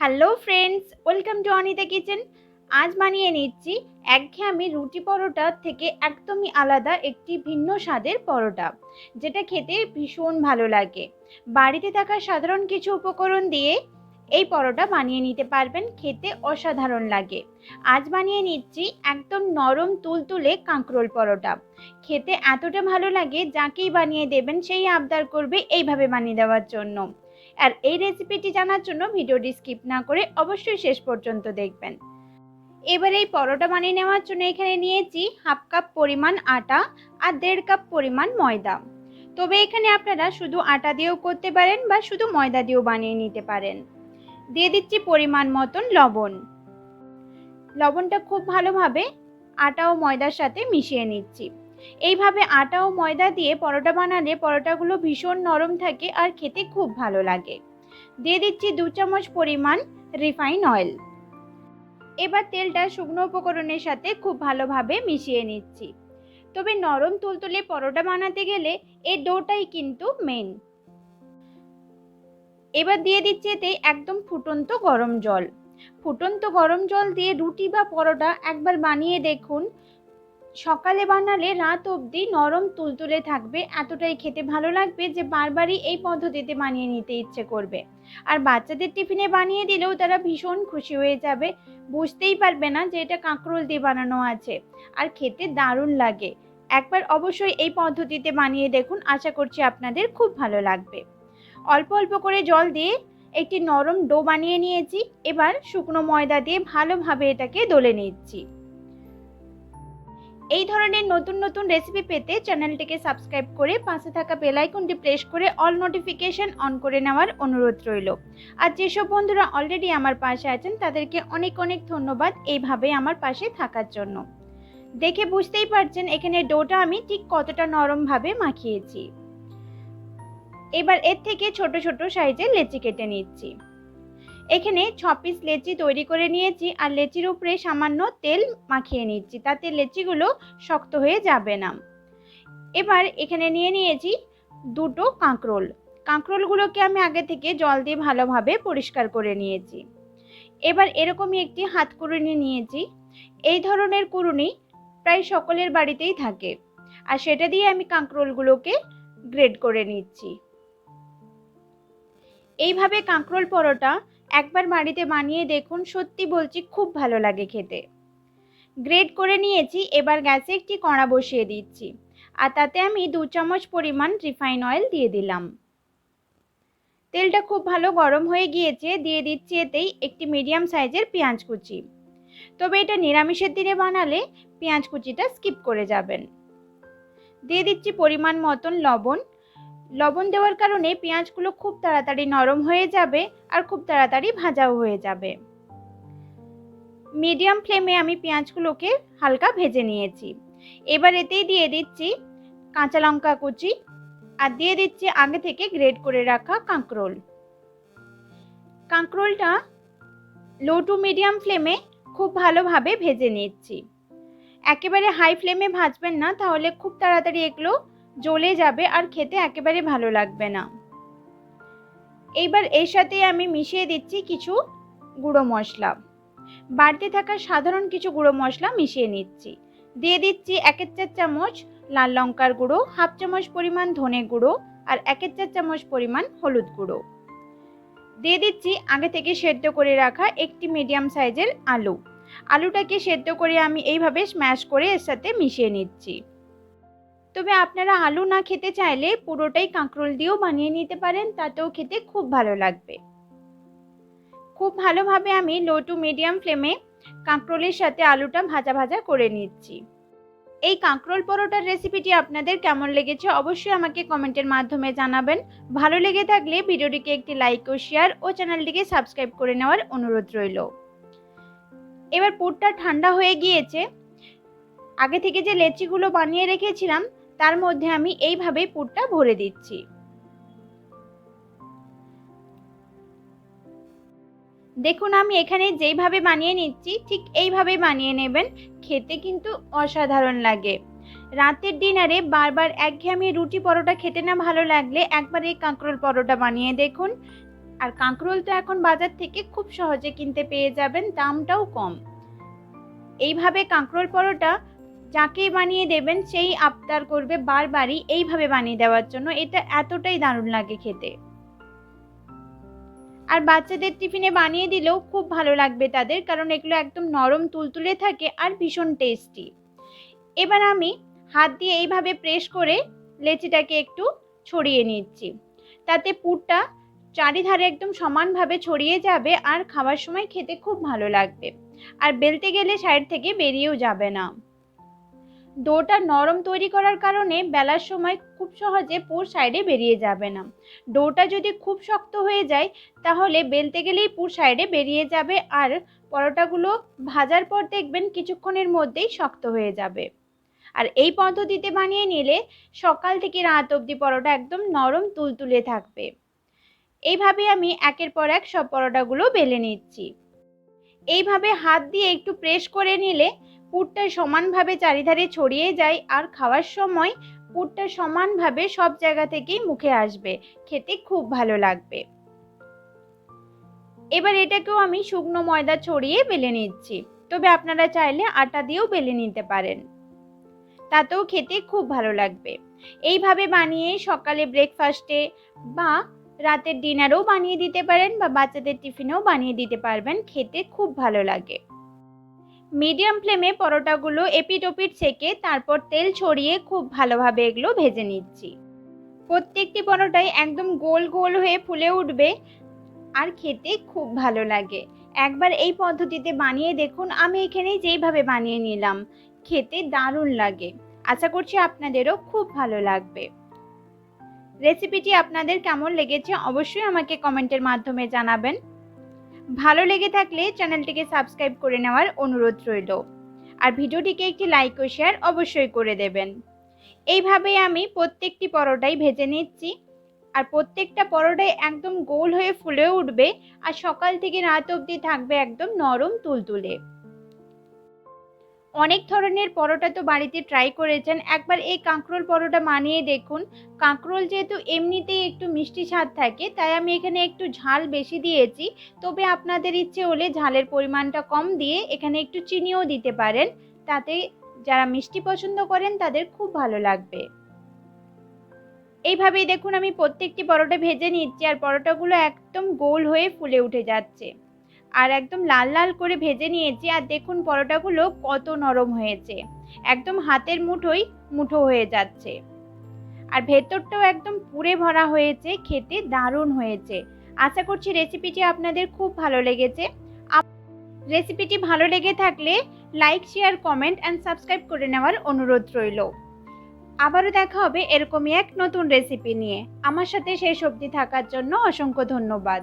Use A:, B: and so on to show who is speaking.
A: Hello friends welcome to Anita kitchen আজ বানিয়ে নিচ্ছি একঘেয়েমি রুটি পরোটা থেকে একদমই আলাদা একটি ভিন্ন স্বাদের পরোটা, যেটা খেতে ভীষণ ভালো লাগে। বাড়িতে থাকা সাধারণ কিছু উপকরণ দিয়ে এই পরোটা বানিয়ে নিতে পারবেন, খেতে অসাধারণ লাগে। আজ বানিয়ে নিচ্ছি একদম নরম তুলতুলে কাঁকরোল পরোটা। খেতে এতটা ভালো লাগে, যাকেই বানিয়ে দেবেন সেই আবদার করবে এইভাবে বানিয়ে দেওয়ার জন্য। আর এই রেসিপিটি জানার জন্য ভিডিওটি স্কিপ না করে অবশ্যই শেষ পর্যন্ত দেখবেন। এবার এই পরোটা বানিয়ে নেওয়ার জন্য এখানে নিয়েছি হাফ কাপ পরিমাণ আটা আর দেড় কাপ পরিমাণ ময়দা। তবে এখানে আপনারা শুধু আটা দিয়েও করতে পারেন বা শুধু ময়দা দিয়েও বানিয়ে নিতে পারেন। দিয়ে দিচ্ছি পরিমাণ মতন লবণ। লবণটা খুব ভালোভাবে আটা ও ময়দার সাথে মিশিয়ে নিচ্ছি। এইভাবে আটা ও ময়দা দিয়ে পরোটা বানালে পরোটাগুলো ভীষণ নরম থাকে আর খেতে খুব ভালো লাগে। দিয়ে দিচ্ছি দু চামচ পরিমাণ রিফাইন অয়েল। এবার তেলটা শুকনো উপকরণের সাথে খুব ভালোভাবে মিশিয়ে নিচ্ছি। তবে নরম তুলতুলে পরোটা বানাতে গেলে এই ডোটাই কিন্তু মেন এবার দিয়ে দিচ্ছি এতে একদম ফুটন্ত গরম জল। ফুটন্ত গরম জল দিয়ে রুটি বা পরোটা একবার বানিয়ে দেখুন সকালে বানালে রাত অবধি নরম তুলতুলে থাকবে। এতটাই খেতে ভালো লাগবে যে বারবারই এই পদ্ধতিতে বানিয়ে নিতে ইচ্ছে করবে। আর বাচ্চাদের টিফিনে বানিয়ে দিলেও তারা ভীষণ খুশি হয়ে যাবে। বুঝতেই পারবে না যে এটা কাঁকরোল দিয়ে বানানো আছে। আর খেতে দারুণ লাগে। একবার অবশ্যই এই পদ্ধতিতে বানিয়ে দেখুন। আশা করছি আপনাদের খুব ভালো লাগবে। অল্প অল্প করে জল দিয়ে একটি নরম ডো বানিয়ে নিয়েছি। এবার শুকনো ময়দা দিয়ে ভালোভাবে এটাকে দলে নিচ্ছি। এই ধরনের নতুন নতুন রেসিপি পেতে চ্যানেলটিকে সাবস্ক্রাইব করে পাশে থাকা বেল আইকনটি প্রেস করে অল নোটিফিকেশন অন করে নেওয়ার অনুরোধ রইল। আর যেসব বন্ধুরা অলরেডি আমার পাশে আছেন, তাদেরকে অনেক অনেক ধন্যবাদ এইভাবে আমার পাশে থাকার জন্য। দেখে বুঝতেই পারছেন এখানে ডোটা আমি ঠিক কতটা নরমভাবে মাখিয়েছি। এবার এর থেকে ছোট ছোট সাইজের লেচি কেটে নিচ্ছি। এখানে ছ পিস লেচি তৈরি করে নিয়েছি আর লেচির উপরে সামান্য তেল মাখিয়ে নিচ্ছি। তাতে লেচিগুলো শক্ত হয়ে যাবে না। এবার এখানে নিয়ে নিয়েছি দুটো কাঁকরোল। কাঁকরোলগুলোকে আমি আগে থেকে জল দিয়ে ভালোভাবে পরিষ্কার করে নিয়েছি। এবার এরকমই একটি হাত কুড়ুনি নিয়েছি। এই ধরনের কুড়ুনি প্রায় সকলের বাড়িতেই থাকে। আর সেটা দিয়ে আমি কাঁকরোলগুলোকে গ্রেড করে নিচ্ছি। এইভাবে কাঁকরোল পরোটা একবার বাড়িতে বানিয়ে দেখুন, সত্যি বলছি খুব ভালো লাগে খেতে। গ্রেড করে নিয়েছি, এবার গ্যাসে একটি কড়া বসিয়ে দিচ্ছি। আর তাতে আমি দু চামচ পরিমাণ রিফাইন অয়েল দিয়ে দিলাম। তেলটা খুব ভালো গরম হয়ে গিয়েছে, দিয়ে দিচ্ছি এতেই একটি মিডিয়াম সাইজের পেঁয়াজ কুচি। তবে এটা নিরামিষের দিনে বানালে পেঁয়াজ কুচিটা স্কিপ করে যাবেন। দিয়ে দিচ্ছি পরিমাণ মতন লবণ লবণ দেওয়ার কারণে পেঁয়াজগুলো খুব তাড়াতাড়ি নরম হয়ে যাবে আর খুব তাড়াতাড়ি ভাজাও হয়ে যাবে। মিডিয়াম ফ্লেমে আমি পেঁয়াজগুলোকে হালকা ভেজে নিয়েছি। এবার এতেই দিয়ে দিচ্ছি কাঁচা লঙ্কা কুচি আর দিয়ে দিচ্ছি আগে থেকে গ্রেড করে রাখা কাঁকরোল। কাঁকরোলটা লো টু মিডিয়াম ফ্লেমে খুব ভালোভাবে ভেজে নিচ্ছি। একেবারে হাই ফ্লেমে ভাজবেন না, তাহলে খুব তাড়াতাড়ি এগুলো জ্বলে যাবে আর খেতে একেবারে ভালো লাগবে না। এইবার এর সাথে আমি মিশিয়ে দিচ্ছি কিছু গুঁড়ো মশলা। বাড়তে থাকা সাধারণ কিছু গুঁড়ো মশলা মিশিয়ে নিচ্ছি। দিয়ে দিচ্ছি একের চার চামচ লাল লঙ্কার গুঁড়ো, হাফ চামচ পরিমাণ ধনে গুঁড়ো আর একের চার চামচ পরিমাণ হলুদ গুঁড়ো। দিয়ে দিচ্ছি আগে থেকে সেদ্ধ করে রাখা একটি মিডিয়াম সাইজের আলু। আলুটাকে সেদ্ধ করে আমি এইভাবে স্ম্যাশ করে এর সাথে মিশিয়ে নিচ্ছি। তবে আপনারা আলু না খেতে চাইলে পুরোটাই কাঁকরোল দিয়েও বানিয়ে নিতে পারেন, তাতেও খেতে খুব ভালো লাগবে। খুব ভালোভাবে আমি লো টু মিডিয়াম ফ্লেমে কাঁকরোলের সাথে আলুটা ভাজা ভাজা করে নিচ্ছি। এই কাঁকরোল পরোটার রেসিপিটি আপনাদের কেমন লেগেছে অবশ্যই আমাকে কমেন্টের মাধ্যমে জানাবেন। ভালো লেগে থাকলে ভিডিওটিকে একটি লাইক ও শেয়ার ও চ্যানেলটিকে সাবস্ক্রাইব করে নেওয়ার অনুরোধ রইল। এবার পুরটা ঠান্ডা হয়ে গিয়েছে। আগে থেকে যে লেচিগুলো বানিয়ে রেখেছিলাম তার মধ্যে আমি এইভাবেই পুরটা ভরে দিচ্ছি। দেখুন, আমি এখানে যেইভাবে বানিয়ে নিচ্ছি, ঠিক এইভাবে বানিয়ে নেবেন। খেতে কিন্তু অসাধারণ লাগে। রাতের ডিনারে বারবার একঘেয়েমি রুটি পরোটা খেতে না ভালো লাগলে একবার এই কাঁকরোল পরোটা বানিয়ে দেখুন। আর কাঁকরোল তো এখন বাজার থেকে খুব সহজে কিনতে পেয়ে যাবেন, দামটাও কম। এইভাবে কাঁকরোল পরোটা যাকেই বানিয়ে দেবেন সেই আবদার করবে বারবারই এইভাবে বানিয়ে দেওয়ার জন্য। এটা এতটাই দারুণ লাগে খেতে। আর বাচ্চাদের টিফিনে বানিয়ে দিলেও খুব ভালো লাগবে তাদের, কারণ এগুলো একদম নরম, তুলতুলে থাকে আর ভীষণ টেস্টি এবার আমি হাত দিয়ে এইভাবে প্রেস করে লেচিটাকে একটু ছড়িয়ে নিচ্ছি। তাতে পুরটা চারিধারে একদম সমানভাবে ছড়িয়ে যাবে আর খাওয়ার সময় খেতে খুব ভালো লাগবে। আর বেলতে গেলে সাইড থেকে বেরিয়েও যাবে না। ডোটা নরম তৈরি করার কারণে বেলার সময় খুব সহজে পুর সাইডে বেরিয়ে যাবে না। ডোটা যদি খুব শক্ত হয়ে যায়, তাহলে বেলতে গেলেই পুর সাইডে বেরিয়ে যাবে আর পরোটাগুলো ভাজার পর দেখবেন কিছুক্ষণের মধ্যেই শক্ত হয়ে যাবে। আর এই পদ্ধতিতে বানিয়ে নিলে সকাল থেকে রাত অবধি পরোটা একদম নরম তুলতুলে থাকবে। এইভাবে আমি একের পর এক সব পরোটাগুলো বেলে নিচ্ছি। এইভাবে হাত দিয়ে একটু প্রেস করে নিলে পুরটা সমানভাবে চারিধারে ছড়িয়ে যায় আর খাওয়ার সময় পুরটা সমানভাবে সব জায়গা থেকেই মুখে আসবে। খেতে খুব ভালো লাগবে। এবার এটাকেও আমি শুকনো ময়দা ছড়িয়ে বেলে নিচ্ছি। তবে আপনারা চাইলে আটা দিয়েও বেলে নিতে পারেন। তাতেও খেতে খুব ভালো লাগবে। এইভাবে বানিয়ে সকালে ব্রেকফাস্টে বা রাতের ডিনারেও বানিয়ে দিতে পারেন বা বাচ্চাদের টিফিনেও বানিয়ে দিতে পারবেন। খেতে খুব ভালো লাগে। মিডিয়াম ফ্লেমে পরোটাগুলো এপিট ওপিট সেকে তারপর তেল ছড়িয়ে খুব ভালোভাবে এগুলো ভেজে নিচ্ছি। প্রত্যেকটি পরোটাই একদম গোল গোল হয়ে ফুলে উঠবে আর খেতে খুব ভালো লাগে। একবার এই পদ্ধতিতে বানিয়ে দেখুন, আমি এখানে যেইভাবে বানিয়ে নিলাম। খেতে দারুণ লাগে। আশা করছি আপনাদেরও খুব ভালো লাগবে। রেসিপিটি আপনাদের কেমন লেগেছে অবশ্যই আমাকে কমেন্টের মাধ্যমে জানাবেন। ভালো লেগে থাকলে চ্যানেলটিকে সাবস্ক্রাইব করে নেওয়ার অনুরোধ রইল। আর ভিডিওটিকে একটি লাইক ও শেয়ার অবশ্যই করে দেবেন। এইভাবে আমি প্রত্যেকটি পরোটাই ভেজে নিচ্ছি। আর প্রত্যেকটা পরোটাই একদম গোল হয়ে ফুলে উঠবে আর সকাল থেকে রাত অবধি থাকবে একদম নরম তুলতুলে। অনেক ধরনের পরোটা তো বাড়িতে ট্রাই করেছেন। একবার এই কাঁকরোল পরোটা মানিয়ে দেখুন। কাঁকরোল যেহেতু এমনিতেই একটু মিষ্টি স্বাদ থাকে, তাই আমি এখানে একটু ঝাল বেশি দিয়েছি। তবে আপনাদের ইচ্ছে হলে ঝালের পরিমাণটা কম দিয়ে এখানে একটু চিনিও দিতে পারেন। তাতে যারা মিষ্টি পছন্দ করেন তাদের খুব ভালো লাগবে। এইভাবেই দেখুন আমি প্রত্যেকটি পরোটা ভেজে নিচ্ছি আর পরোটাগুলো একদম গোল হয়ে ফুলে উঠে যাচ্ছে। আর একদম লাল লাল করে ভেজে নিয়েছি আর দেখুন পরোটাগুলো কত নরম হয়েছে। একদম হাতের মুঠোই মুঠো হয়ে যাচ্ছে। আর ভেতরটাও একদম পুরে ভরা হয়েছে, খেতে দারুণ হয়েছে। আশা করছি রেসিপিটি আপনাদের খুব ভালো লেগেছে। রেসিপিটি ভালো লেগে থাকলে like share comment and subscribe করে নেওয়ার অনুরোধ রইল। আবারও দেখা হবে এরকমই এক নতুন রেসিপি নিয়ে। আমার সাথে শেষ অবধি থাকার জন্য অসংখ্য ধন্যবাদ।